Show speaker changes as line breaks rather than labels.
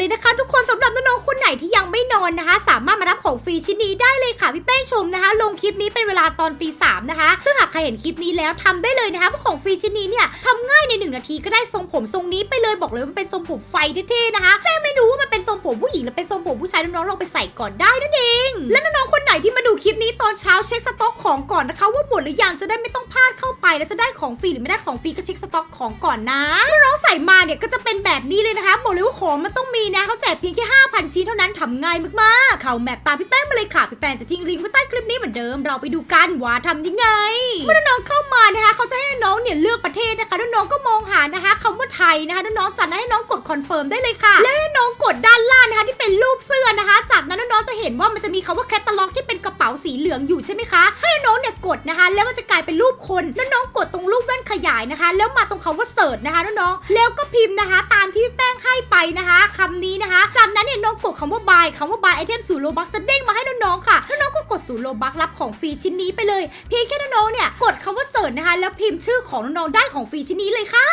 เลยนะคะ ทุกคนสำหรับน้องๆคนไหนที่ยังไม่นอนนะคะ สามารถมารับของฟรีชิ้นนี้ได้เลยค่ะพี่แป้งชมนะคะ ลงคลิปนี้เป็นเวลาตอนตีสามนะคะ ซึ่งหากใครเห็นคลิปนี้แล้วทำได้เลยนะคะเพราะของฟรีชิ้นนี้เนี่ยทำง่ายในหนึ่งนาทีก็ได้ทรงผมทรงนี้ไปเลยบอกเลยว่ามันเป็นทรงผมไฟเท่ๆนะคะแป้งไม่รู้ว่ามันเป็นทรงผมผู้หญิงหรือเป็นทรงผมผู้ชายน้องๆลองไปใส่ก่อนได้นั่นเอง และน้องๆคนไหนที่มาดูคลิปนี้ตอนเช้าเช็คสต็อกของก่อนนะคะ ว่าหมดหรือยังจะได้ไม่ต้องพลาดเข้าไป แล้วจะได้ของฟรีหรือไม่ได้ของฟรีก็เช็คสต็อกของก่อนนะน้องๆใส่มาเนี่ยก็จะเป็นแบบนี้เลยนะคะบอกเลยว่า ของมันต้องมีนะเขาแจกเพียงแค่5,000 ชิ้นเท่านั้นทำง่ายมากๆ เข้าแมปตามพี่แป้งมาเลยค่ะ พี่แป้งจะทิ้งลิงก์ไว้ใต้คลิปนี้เหมือนเดิม เราไปดูกันว่าทำยังไง เมื่อน้องเข้ามานะคะเขาจะให้น้องเนี่ยเลือกประเทศนะคะน้องก็มองหานะคะคำว่าไทยนะคะน้องจากนั้นให้น้องกดคอนเฟิร์มได้เลยค่ะ และให้น้องกดด้านล่างนะคะที่เป็นรูปเสื้อนะคะ จากนั้นน้องจะเห็นว่ามันจะมีคำว่าแคตตาล็อกที่เป็นกระเป๋าสีเหลืองอยู่ใช่ไหมคะ ให้น้องเนี่ยกดนะคะ แล้วมันจะกลายเป็นรูปคนแล้วน้องกดตรงรูปแว่นขยายนะคะ แล้วมาตรงคำว่าเสิร์ชนะคะน้องๆแล้วก็พิมพ์นะคะ ตามที่แป้ง คำนี้นะคะ จากนั้นเนี่ยน้องกดคำว่าบายคำว่าบายไอเทมศูนย์โลบักจะเด้งมาให้น้องๆค่ะแล้วน้องก็กดศูนย์โลบักรับของฟรีชิ้นนี้ไปเลย เพียงแค่น้องๆเนี่ยกดคำว่าเสิร์ชนะคะ แล้วพิมพ์ชื่อของน้องๆได้ของฟรีชิ้นนี้เลยค่ะ